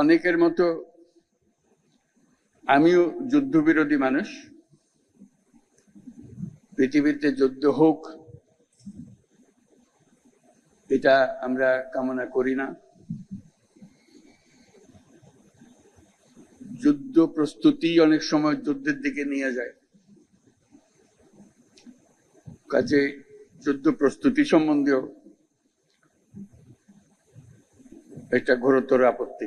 অনেকের মতো আমিও যুদ্ধবিরোধী মানুষ। পৃথিবীতে যুদ্ধ হোক, এটা আমরা কামনা করি না। যুদ্ধ প্রস্তুতি অনেক সময় যুদ্ধের দিকে নিয়ে যায়। কাজে যুদ্ধ প্রস্তুতি সম্বন্ধেও একটা ঘোরতর আপত্তি।